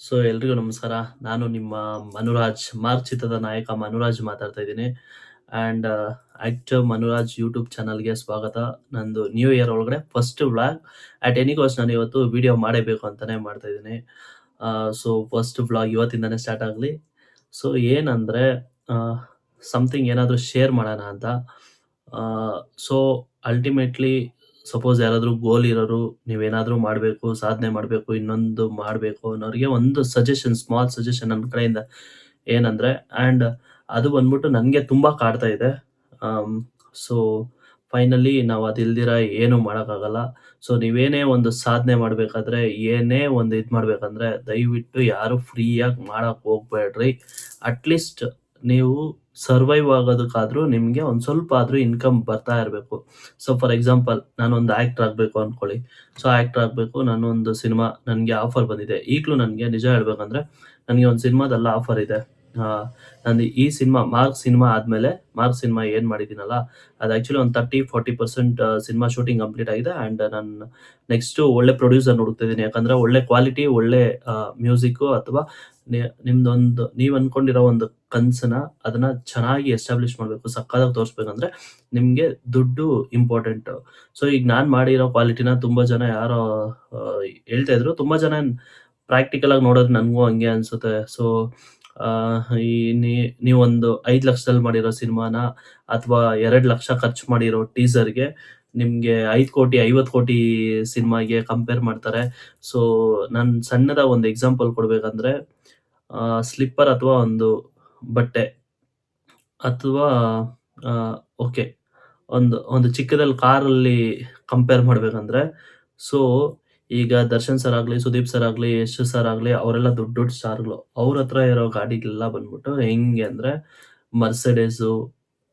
So ಎಲ್ರಿಗೂ ನಮಸ್ಕಾರ. ನಾನು ನಿಮ್ಮ ಮನುರಾಜ್, ಮಾರ್ಕ್ ಚಿತ್ರದ ನಾಯಕ ಮನುರಾಜ್ ಮಾತಾಡ್ತಾ ಇದ್ದೀನಿ. ಆ್ಯಂಡ್ ಆಕ್ಟರ್ ಮನುರಾಜ್ ಯೂಟ್ಯೂಬ್ ಚಾನಲ್‌ಗೆ ಸ್ವಾಗತ. ನಂದು ನ್ಯೂ ಇಯರ್ ಒಳಗಡೆ first vlog. At any cost ನಾನು ಇವತ್ತು ವಿಡಿಯೋ ಮಾಡಬೇಕು ಅಂತಾನೆ ಮಾಡ್ತಾ ಇದ್ದೀನಿ. ಸೊ ಫಸ್ಟ್ ವ್ಲಾಗ್ ಇವತ್ತಿಂದನೇ ಸ್ಟಾರ್ಟ್ ಆಗಲಿ. ಸೊ ಏನಂದ್ರೆ ಸಮಥಿಂಗ್ ಏನಾದರೂ ಶೇರ್ ಮಾಡೋಣ ಅಂತ. ಸೊ ಅಲ್ಟಿಮೇಟ್ಲಿ ಸಪೋಸ್ ಯಾರಾದರೂ ಗೋಲ್ ಇರೋರು, ನೀವೇನಾದರೂ ಮಾಡಬೇಕು, ಸಾಧನೆ ಮಾಡಬೇಕು, ಇನ್ನೊಂದು ಮಾಡಬೇಕು ಅನ್ನೋರಿಗೆ ಒಂದು ಸಜೆಷನ್, ಸ್ಮಾಲ್ ಸಜೆಷನ್ ನನ್ನ ಕಡೆಯಿಂದ ಏನಂದ್ರೆ ಆ್ಯಂಡ್ ಅದು ಬಂದ್ಬಿಟ್ಟು ನನಗೆ ತುಂಬಾ ಕಾಡ್ತಾ ಇದೆ. ಸೊ ಫೈನಲಿ ನಾವು ಅದಿಲ್ದಿರ ಏನೂ ಮಾಡೋಕ್ಕಾಗಲ್ಲ. ಸೊ ನೀವೇನೇ ಒಂದು ಸಾಧನೆ ಮಾಡಬೇಕಾದ್ರೆ, ಏನೇ ಒಂದು ಇದು ಮಾಡಬೇಕಂದ್ರೆ ದಯವಿಟ್ಟು ಯಾರು ಫ್ರೀಯಾಗಿ ಮಾಡಕ್ಕೆ ಹೋಗ್ಬೇಡ್ರಿ. ಅಟ್‌ಲೀಸ್ಟ್ ನೀವು ಸರ್ವೈವ್ ಆಗೋದಕ್ಕಾದ್ರೂ ನಿಮಗೆ ಒಂದು ಸ್ವಲ್ಪ ಆದ್ರೂ ಇನ್ಕಮ್ ಬರ್ತಾ ಇರಬೇಕು. ಸೊ ಫಾರ್ ಎಕ್ಸಾಂಪಲ್ ನಾನೊಂದು ಆಕ್ಟರ್ ಆಗಬೇಕು ಅನ್ಕೊಳ್ಳಿ. ಸೊ ಆಕ್ಟರ್ ಆಗಬೇಕು, ನಾನೊಂದು ಸಿನಿಮಾ ನನಗೆ ಆಫರ್ ಬಂದಿದೆ. ಈಗಲೂ ನನಗೆ ನಿಜ ಹೇಳ್ಬೇಕಂದ್ರೆ ನನಗೆ ಒಂದು ಸಿನಿಮಾದಲ್ಲ ಆಫರ್ ಇದೆ. ನಂದು ಈ ಸಿನಿಮಾ ಮಾರ್ಕ್ ಸಿನಿಮಾ ಆದ್ಮೇಲೆ, ಮಾರ್ಕ್ ಸಿನಿಮಾ ಏನ್ ಮಾಡಿದ್ದೀನಲ್ಲ, ಅದು ಆಕ್ಚುಲಿ ಒಂದು 30-40% ಸಿನಿಮಾ ಶೂಟಿಂಗ್ ಕಂಪ್ಲೀಟ್ ಆಗಿದೆ. ಆ್ಯಂಡ್ ನಾನು ನೆಕ್ಸ್ಟು ಒಳ್ಳೆ ಪ್ರೊಡ್ಯೂಸರ್ ಹುಡುಕ್ತಿದ್ದೀನಿ. ಯಾಕಂದ್ರೆ ಒಳ್ಳೆ ಕ್ವಾಲಿಟಿ, ಒಳ್ಳೆ ಮ್ಯೂಸಿಕ್ ಅಥವಾ ನಿಮ್ದೊಂದು ನೀವು ಅನ್ಕೊಂಡಿರೋ ಒಂದು ಕನಸನ್ನ ಅದನ್ನ ಚೆನ್ನಾಗಿ ಎಸ್ಟಾಬ್ಲಿಷ್ ಮಾಡಬೇಕು, ಸಕ್ಕತ್ತಾಗಿ ತೋರಿಸ್ಬೇಕಂದ್ರೆ ನಿಮ್ಗೆ ದುಡ್ಡು ಇಂಪಾರ್ಟೆಂಟ್ ಸೊ ಈಗ ನಾನು ಮಾಡಿರೋ ಕ್ವಾಲಿಟಿನ ತುಂಬಾ ಜನ ಯಾರೋ ಹೇಳ್ತಾ ಇದ್ರು. ತುಂಬಾ ಜನ ಪ್ರಾಕ್ಟಿಕಲ್ ಆಗಿ ನೋಡಿದ್ರೆ ನನಗೂ ಹಂಗೆ ಅನ್ಸುತ್ತೆ. ಸೊ ಈ ನೀವೊಂದು ಐದು ಲಕ್ಷದಲ್ಲಿ ಮಾಡಿರೋ ಸಿನಿಮಾನ ಅಥವಾ 2,00,000 ಖರ್ಚು ಮಾಡಿರೋ ಟೀಸರ್‌ಗೆ ನಿಮ್ಗೆ 5,00,00,000, 50,00,00,000 ಸಿನಿಮಾಗೆ ಕಂಪೇರ್ ಮಾಡ್ತಾರೆ. ಸೊ ನಾನು ಸಣ್ಣದ ಒಂದು ಎಕ್ಸಾಂಪಲ್ ಕೊಡ್ಬೇಕಂದ್ರೆ ಸ್ಲಿಪ್ಪರ್ ಅಥವಾ ಒಂದು ಬಟ್ಟೆ ಅಥವಾ ಓಕೆ ಒಂದು ಒಂದು ಚಿಕ್ಕದಲ್ಲಿ ಕಾರಲ್ಲಿ ಕಂಪೇರ್ ಮಾಡ್ಬೇಕಂದ್ರೆ, ಸೊ ಈಗ ದರ್ಶನ್ ಸರ್ ಆಗ್ಲಿ, ಸುದೀಪ್ ಸರ್ ಆಗಲಿ ಯಶ್ ಸರ್ ಆಗ್ಲಿ ಅವರೆಲ್ಲ ದೊಡ್ಡ ದೊಡ್ಡ ಸ್ಟಾರ್‌ಗಳು. ಅವ್ರ ಹತ್ರ ಇರೋ ಗಾಡಿಗಳೆಲ್ಲ ಬಂದ್ಬಿಟ್ಟು ಹೆಂಗೆ ಅಂದ್ರೆ M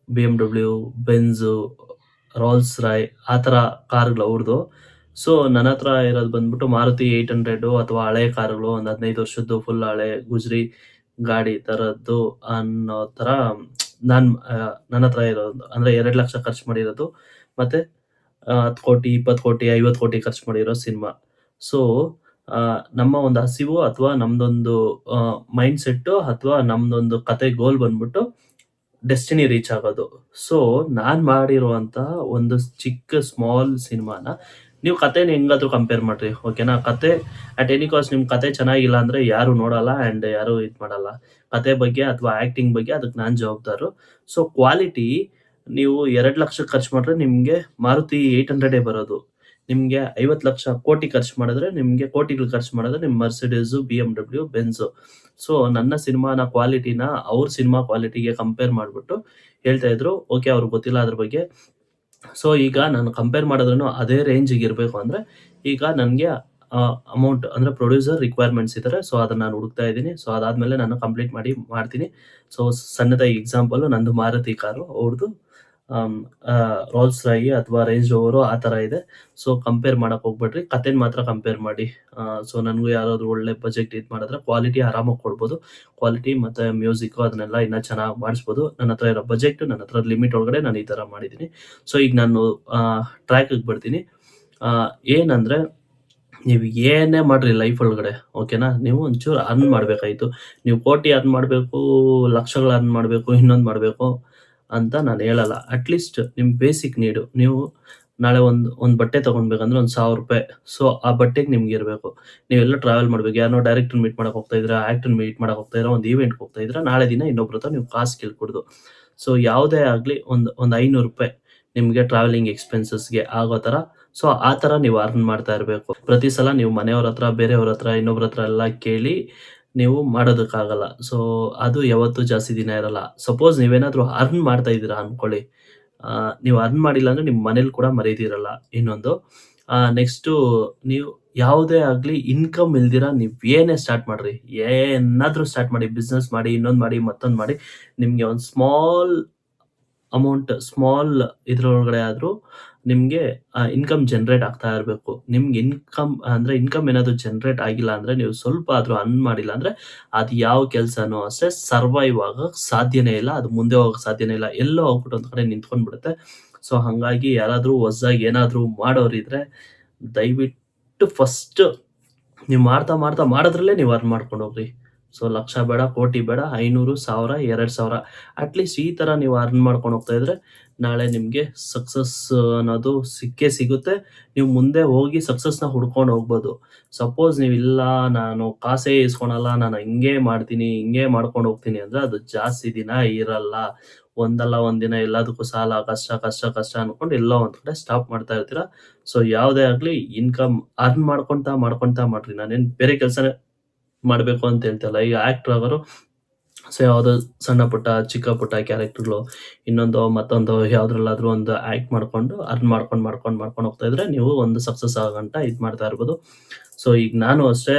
BMW, Benz Rolls Royce ಆ ಥರ ಕಾರ್‌ಗಳು ಅವ್ರದ್ದು. ಸೊ ನನ್ನ ಹತ್ರ ಇರೋದು ಬಂದ್ಬಿಟ್ಟು ಮಾರುತಿ 800 ಅಥವಾ ಹಳೆ ಕಾರುಗಳು ಒಂದು 15 ವರ್ಷದ್ದು ಫುಲ್ ಹಳೆ ಗುಜ್ರಿ ಗಾಡಿ ತರದ್ದು ಅನ್ನೋ ತರ ನಾನ್ ನನ್ನ ಹತ್ರ ಇರೋದು. ಅಂದ್ರೆ 2,00,000 ಖರ್ಚು ಮಾಡಿರೋದು. ಮತ್ತೆ ಹತ್ತು ಕೋಟಿ ಇಪ್ಪತ್ತು ಕೋಟಿ ಐವತ್ತು ಕೋಟಿ ಖರ್ಚು ಮಾಡಿರೋ ಸಿನಿಮಾ. ಸೊ ನಮ್ಮ ಒಂದು ಹಸಿವು ಅಥವಾ ನಮ್ದೊಂದು ಮೈಂಡ್ ಸೆಟ್ಟು ಅಥವಾ ನಮ್ದೊಂದು ಕತೆ ಗೋಲ್ ಬಂದ್ಬಿಟ್ಟು ಡೆಸ್ಟಿನಿ ರೀಚ್ ಆಗೋದು. ಸೊ ನಾನ್ ಮಾಡಿರುವಂತಹ ಒಂದು ಚಿಕ್ಕ ಸ್ಮಾಲ್ ಸಿನಿಮಾನ ನೀವು ಕಥೆನ ಹೆಂಗಾದ್ರೂ ಕಂಪೇರ್ ಮಾಡ್ರಿ. ಓಕೆನಾ? ಕತೆ ಅಟ್ ಎನಿ ಕಾಸ್ಟ್ ನಿಮ್ ಕತೆ ಚೆನ್ನಾಗಿಲ್ಲ ಅಂದ್ರೆ ಯಾರು ನೋಡಲ್ಲ ಆ್ಯಂಡ್ ಯಾರು ಇದು ಮಾಡಲ್ಲ. ಕತೆ ಬಗ್ಗೆ ಅಥವಾ ಆಕ್ಟಿಂಗ್ ಬಗ್ಗೆ ಅದಕ್ಕೆ ನಾನ್ ಜವಾಬ್ದಾರು. ಸೊ ಕ್ವಾಲಿಟಿ ನೀವು 2,00,000 ಖರ್ಚು ಮಾಡಿದ್ರೆ ನಿಮ್ಗೆ ಮಾರುತಿ 800 ಬರೋದು. ನಿಮ್ಗೆ 50,00,000 ಕೋಟಿ ಖರ್ಚು ಮಾಡಿದ್ರೆ ನಿಮಗೆ ಕೋಟಿಗಳು ಖರ್ಚು ಮಾಡಿದ್ರೆ ನಿಮ್ ಮರ್ಸಿಡೀಸು, ಡಬ್ಲ್ಯೂ ಬೆನ್ಸು ಸೊ ನನ್ನ ಸಿನಿಮಾನ ಕ್ವಾಲಿಟಿನ ಅವ್ರ ಸಿನಿಮಾ ಕ್ವಾಲಿಟಿಗೆ ಕಂಪೇರ್ ಮಾಡ್ಬಿಟ್ಟು ಹೇಳ್ತಾ ಇದ್ರು. ಓಕೆ ಅವ್ರಿಗೆ ಗೊತ್ತಿಲ್ಲ ಅದ್ರ ಬಗ್ಗೆ. ಸೊ ಈಗ ನಾನು ಕಂಪೇರ್ ಮಾಡಿದ್ರುನು ಅದೇ ರೇಂಜಿಗೆ ಇರಬೇಕು ಅಂದ್ರೆ ಈಗ ನನಗೆ ಅಮೌಂಟ್ ಅಂದ್ರೆ ಪ್ರೊಡ್ಯೂಸರ್ ರಿಕ್ವೈರ್ಮೆಂಟ್ಸ್ ಇದ್ದಾರೆ. ಸೊ ಅದನ್ನ ನಾನು ಹುಡುಕ್ತಾ ಇದ್ದೀನಿ. ಸೊ ಅದಾದಮೇಲೆ ನಾನು ಕಂಪ್ಲೀಟ್ ಮಾಡಿ ಮಾಡ್ತೀನಿ. ಸೊ ಸಣ್ಣದಾಗಿ ಎಕ್ಸಾಂಪಲ್ ನಂದು ಮಾರುತಿ ಕಾರು, ಅವ್ರದ್ದು ರೋಲ್ಸ್ ರಾಗಿ ಅಥವಾ ರೇಂಜ್ ರೋವರು ಆ ಥರ ಇದೆ. ಸೊ ಕಂಪೇರ್ ಮಾಡಕ್ ಹೋಗ್ಬೇಡ್ರಿ. ಕಥೆನ ಮಾತ್ರ ಕಂಪೇರ್ ಮಾಡಿ. ಸೊ ನನಗೂ ಯಾರಾದ್ರೂ ಒಳ್ಳೆ ಬಜೆಟ್ ಇದು ಮಾಡಿದ್ರೆ ಕ್ವಾಲಿಟಿ ಆರಾಮಾಗಿ ಕೊಡ್ಬೋದು. ಕ್ವಾಲಿಟಿ ಮತ್ತೆ ಮ್ಯೂಸಿಕ್ ಅದನ್ನೆಲ್ಲ ಇನ್ನ ಚೆನ್ನಾಗಿ ಮಾಡಿಸ್ಬೋದು. ನನ್ನ ಹತ್ರ ಇರೋ ಬಜೆಟ್, ನನ್ನ ಹತ್ರ ಲಿಮಿಟ್ ಒಳಗಡೆ ನಾನು ಈ ತರ ಮಾಡಿದ್ದೀನಿ. ಸೊ ಈಗ ನಾನು ಟ್ರ್ಯಾಕಿಗೆ ಬರ್ತೀನಿ. ಏನಂದ್ರೆ ನೀವು ಏನೇ ಮಾಡ್ರಿ ಲೈಫ್ ಒಳಗಡೆ ಓಕೆನಾ? ನೀವು ಒಂಚೂರು ಅರ್ನ್ ಮಾಡ್ಬೇಕಾಯ್ತು. ನೀವು ಕೋಟಿ ಅರ್ನ್ ಮಾಡಬೇಕು ಲಕ್ಷಗಳು ಅರ್ನ್ ಮಾಡಬೇಕು ಇನ್ನೊಂದು ಮಾಡ್ಬೇಕು ಅಂತ ನಾನು ಹೇಳಲ್ಲ. ಅಟ್‌ಲೀಸ್ಟ್ ನಿಮ್ ಬೇಸಿಕ್ ನೀಡು. ನೀವು ನಾಳೆ ಒಂದು ಒಂದು ಬಟ್ಟೆ ತಗೊಳ್ಬೇಕಂದ್ರೆ ಒಂದು ₹1,000 ಸೊ ಆ ಬಟ್ಟೆಗೆ ನಿಮ್ಗೆ ಇರಬೇಕು ನೀವೆಲ್ಲ ಟ್ರಾವೆಲ್ ಮಾಡ್ಬೇಕು. ಯಾರೋ ಡೈರೆಕ್ಟರ್ ಮೀಟ್ ಮಾಡಕ್ ಹೋಗ್ತಾ ಇದ್ದೀರಾ ಆ್ಯಕ್ಟರ್ ಮೀಟ್ ಮಾಡಕ್ಕೆ ಹೋಗ್ತಾ ಇದ್ರೆ ಒಂದು ಈವೆಂಟ್‌ಗೆ ಹೋಗ್ತಾ ಇದ್ರೆ ನಾಳೆ ದಿನ ಇನ್ನೊಬ್ರ ಹತ್ರ ನೀವು ಕಾಸು ಕೇಳ್ಕೊಡ್ದು ಸೊ ಯಾವುದೇ ಆಗ್ಲಿ ಒಂದು ಒಂದು ₹500 ನಿಮ್ಗೆ ಟ್ರಾವೆಲಿಂಗ್ ಎಕ್ಸ್‌ಪೆನ್ಸಸ್‌ಗೆ ಆಗೋ ತರ ಸೊ ಆ ತರ ನೀವು ಅರ್ನ್ ಮಾಡ್ತಾ ಇರಬೇಕು ಪ್ರತಿ ಸಲ ನೀವು ಮನೆಯವ್ರ ಹತ್ರ, ಬೇರೆಯವ್ರ ಹತ್ರ, ಇನ್ನೊಬ್ರ ಹತ್ರ ಎಲ್ಲ ಕೇಳಿ ನೀವು ಮಾಡೋದಕ್ಕಾಗಲ್ಲ. ಸೊ ಅದು ಯಾವತ್ತೂ ಜಾಸ್ತಿ ದಿನ ಇರಲ್ಲ. ಸಪೋಸ್ ನೀವೇನಾದರೂ ಅರ್ನ್ ಮಾಡ್ತಾ ಇದ್ದೀರಾ ಅನ್ಕೊಳ್ಳಿ. ನೀವು ಅರ್ನ್ ಮಾಡಿಲ್ಲ ಅಂದ್ರೆ ನಿಮ್ಮ ಮನೇಲಿ ಕೂಡ ಮರ್ಯಾದೆ ಇನ್ನೊಂದು ನೆಕ್ಸ್ಟು ನೀವು ಯಾವುದೇ ಆಗಲಿ ಇನ್ಕಮ್ ಇಲ್ದಿರ ನೀವು ಏನೇ ಸ್ಟಾರ್ಟ್ ಮಾಡ್ರಿ. ಏನಾದರೂ ಸ್ಟಾರ್ಟ್ ಮಾಡಿ. ಬಿಸ್ನೆಸ್ ಮಾಡಿ, ಇನ್ನೊಂದು ಮಾಡಿ, ಮತ್ತೊಂದು ಮಾಡಿ. ನಿಮಗೆ ಒಂದು ಸ್ಮಾಲ್ ಅಮೌಂಟ್, ಸ್ಮಾಲ್ ಇದರೊಳಗಡೆ ಆದ್ರೂ ನಿಮ್ಗೆ ಇನ್ಕಮ್ ಜನರೇಟ್ ಆಗ್ತಾ ಇರಬೇಕು ನಿಮ್ಗೆ ಇನ್ಕಮ್ ಅಂದ್ರೆ ಇನ್ಕಮ್ ಏನಾದ್ರು ಜನರೇಟ್ ಆಗಿಲ್ಲ ಅಂದ್ರೆ ನೀವು ಸ್ವಲ್ಪ ಆದ್ರೂ ಅರ್ನ್ ಮಾಡಿಲ್ಲ ಅಂದ್ರೆ ಅದು ಯಾವ ಕೆಲಸನೂ ಅಷ್ಟೇ ಸರ್ವೈವ್ ಆಗಕ್ ಸಾಧ್ಯನೇ ಇಲ್ಲ. ಅದು ಮುಂದೆ ಹೋಗಕ್ ಸಾಧ್ಯನೇ ಇಲ್ಲ. ಎಲ್ಲೋ ಹೋಗ್ಬಿಟ್ಟು ಒಂದ್ ಕಡೆ ನಿಂತ್ಕೊಂಡ್ ಬಿಡುತ್ತೆ. ಸೊ ಹಂಗಾಗಿ ಯಾರಾದರೂ ಹೊಸದಾಗಿ ಏನಾದರೂ ಮಾಡೋರಿದ್ರೆ ದಯವಿಟ್ಟು ಫಸ್ಟ್ ನೀವು ಮಾಡ್ತಾ ಮಾಡ್ತಾ ಮಾಡೋದ್ರಲ್ಲೇ ನೀವು ಅರ್ನ್ ಮಾಡ್ಕೊಂಡು ಹೋಗ್ರಿ ಸೊ ಲಕ್ಷ ಬೇಡ, ಕೋಟಿ ಬೇಡ, ಐನೂರು ಸಾವಿರ, ಎರಡು ಸಾವಿರ. ಅಟ್ಲೀಸ್ಟ್ ಈ ಥರ ನೀವು ಅರ್ನ್ ಮಾಡ್ಕೊಂಡು ಹೋಗ್ತಾ ಇದ್ರೆ ನಾಳೆ ನಿಮಗೆ ಸಕ್ಸಸ್ ಅನ್ನೋದು ಸಿಕ್ಕೇ ಸಿಗುತ್ತೆ. ನೀವು ಮುಂದೆ ಹೋಗಿ ಸಕ್ಸಸ್ನ ಹುಡ್ಕೊಂಡು ಹೋಗ್ಬೋದು. ಸಪೋಸ್ ನೀವು ಇಲ್ಲ, ನಾನು ಕಾಸೇ ಇಸ್ಕೊಳಲ್ಲ, ನಾನು ಹಿಂಗೆ ಮಾಡ್ತೀನಿ, ಹಿಂಗೆ ಮಾಡ್ಕೊಂಡು ಹೋಗ್ತೀನಿ ಅಂದರೆ ಅದು ಜಾಸ್ತಿ ದಿನ ಇರಲ್ಲ. ಒಂದಲ್ಲ ಒಂದಿನ ಎಲ್ಲದಕ್ಕೂ ಸಾಲ, ಕಷ್ಟ ಕಷ್ಟ ಕಷ್ಟ ಅನ್ಕೊಂಡು ಎಲ್ಲ ಒಂದು ಕಡೆ ಸ್ಟಾಪ್ ಮಾಡ್ತಾ ಇರ್ತೀರ. ಸೊ ಯಾವುದೇ ಆಗಲಿ ಇನ್ಕಮ್ ಅರ್ನ್ ಮಾಡ್ಕೊತಾ ಮಾಡ್ಕೊತಾ ಮಾಡ್ರಿ. ನಾನೇನು ಬೇರೆ ಕೆಲಸನೇ ಮಾಡಬೇಕು ಅಂತ ಹೇಳ್ತಿಲ್ಲ. ಈಗ ಆಕ್ಟರ್ ಆಗೋರು ಸೊ ಯಾವುದೋ ಸಣ್ಣ ಪುಟ್ಟ, ಚಿಕ್ಕ ಪುಟ್ಟ ಕ್ಯಾರೆಕ್ಟರ್ಗಳು ಇನ್ನೊಂದು, ಮತ್ತೊಂದು, ಯಾವ್ದ್ರಲ್ಲಾದ್ರೂ ಒಂದು ಆಕ್ಟ್ ಮಾಡ್ಕೊಂಡು ಅರ್ನ್ ಮಾಡ್ಕೊಂಡು ಮಾಡ್ಕೊಂಡು ಮಾಡ್ಕೊಂಡು ಹೋಗ್ತಾ ಇದ್ರೆ ನೀವು ಒಂದು ಸಕ್ಸಸ್ ಆಗಂಟ ಇದು ಮಾಡ್ತಾ ಇರ್ಬೋದು. ಸೊ ಈಗ ನಾನು ಅಷ್ಟೇ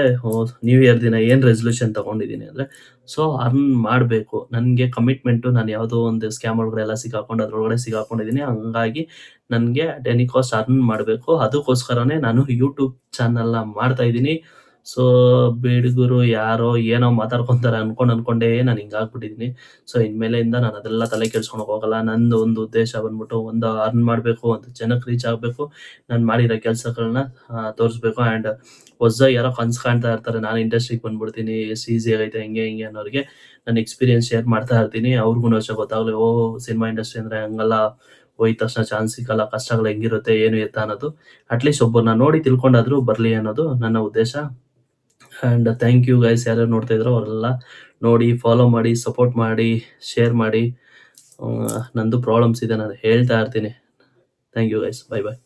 ನ್ಯೂ ಇಯರ್ ದಿನ ಏನು ರೆಸೊಲ್ಯೂಷನ್ ತಗೊಂಡಿದ್ದೀನಿ ಅಂದರೆ ಸೊ ಅರ್ನ್ ಮಾಡಬೇಕು. ನನಗೆ ಕಮಿಟ್ಮೆಂಟು ನಾನು ಯಾವುದೋ ಒಂದು ಸ್ಕ್ಯಾಮ್ ಒಳಗಡೆ ಎಲ್ಲ ಸಿಗಾಕೊಂಡು, ಅದ್ರೊಳಗಡೆ ಸಿಗಾಕೊಂಡಿದ್ದೀನಿ. ಹಂಗಾಗಿ ನನಗೆ ಎನಿ ಕಾಸ್ಟ್ ಅರ್ನ್ ಮಾಡಬೇಕು. ಅದಕ್ಕೋಸ್ಕರನೇ ನಾನು ಯೂಟ್ಯೂಬ್ ಚಾನಲ್ನ ಮಾಡ್ತಾ ಇದ್ದೀನಿ. ಸೊ ಬೇಡಿಗರು ಯಾರೋ ಏನೋ ಮಾತಾಡ್ಕೊಂತಾರೆ ಅನ್ಕೊಂಡ್ ಅನ್ಕೊಂಡೇ ನಾನು ಹಿಂಗಾಗ್ಬಿಟ್ಟಿದ್ದೀನಿ ಸೊ ಇನ್ಮೇಲೆಯಿಂದ ನಾನು ಅದೆಲ್ಲ ತಲೆ ಕೆಡ್ಸ್ಕೊಳಕ್ ಹೋಗಲ್ಲ. ನಂದು ಒಂದು ಉದ್ದೇಶ ಬಂದ್ಬಿಟ್ಟು ಒಂದು ಅರ್ನ್ ಮಾಡಬೇಕು, ಒಂದು ಜನಕ್ಕೆ ರೀಚ್ ಆಗಬೇಕು. ನಾನು ಮಾಡಿರೋ ಕೆಲಸಗಳನ್ನ ತೋರಿಸ್ಬೇಕು. ಆ್ಯಂಡ್ ಹೊಸ ಯಾರೋ ಕನ್ಸ್ ಕಾಣ್ತಾ ಇರ್ತಾರೆ. ನಾನು ಇಂಡಸ್ಟ್ರಿಗೆ ಬಂದ್ಬಿಡ್ತೀನಿ. ಎಷ್ಟು ಈಸಿ ಆಗೈತೆ, ಹಿಂಗೆ ಹಿಂಗೆ ಅನ್ನೋರಿಗೆ ನನ್ನ ಎಕ್ಸ್ಪೀರಿಯನ್ಸ್ ಶೇರ್ ಮಾಡ್ತಾ ಇರ್ತೀನಿ. ಅವ್ರಿಗೂ ಅಷ್ಟೇ ಗೊತ್ತಾಗಲಿ, ಓ, ಸಿನಿಮಾ ಇಂಡಸ್ಟ್ರಿ ಅಂದರೆ ಹಂಗಲ್ಲ. ಹೋಯ್ತ ತಕ್ಷಣ ಚಾನ್ಸ್ ಸಿಕ್ಕಲ್ಲ. ಕಷ್ಟಗಳು ಹೆಂಗಿರುತ್ತೆ, ಏನು ಎತ್ತ ಅನ್ನೋದು. ಅಟ್ಲೀಸ್ಟ್ ಒಬ್ಬರನ್ನ ನೋಡಿ ತಿಳ್ಕೊಂಡಾದ್ರೂ ಬರಲಿ ಅನ್ನೋದು ನನ್ನ ಉದ್ದೇಶ. ಆ್ಯಂಡ್ ಥ್ಯಾಂಕ್ ಯು ಗೈಸ್ ಯಾರ್ಯಾರು ನೋಡ್ತಾ ಇದ್ರು ಅವರೆಲ್ಲ ನೋಡಿ ಫಾಲೋ ಮಾಡಿ ಸಪೋರ್ಟ್ ಮಾಡಿ ಶೇರ್ ಮಾಡಿ. ನಂದು ಪ್ರಾಬ್ಲಮ್ಸ್ ಇದೆ, ನಾನು ಹೇಳ್ತಾ ಇರ್ತೀನಿ. Thank you guys bye bye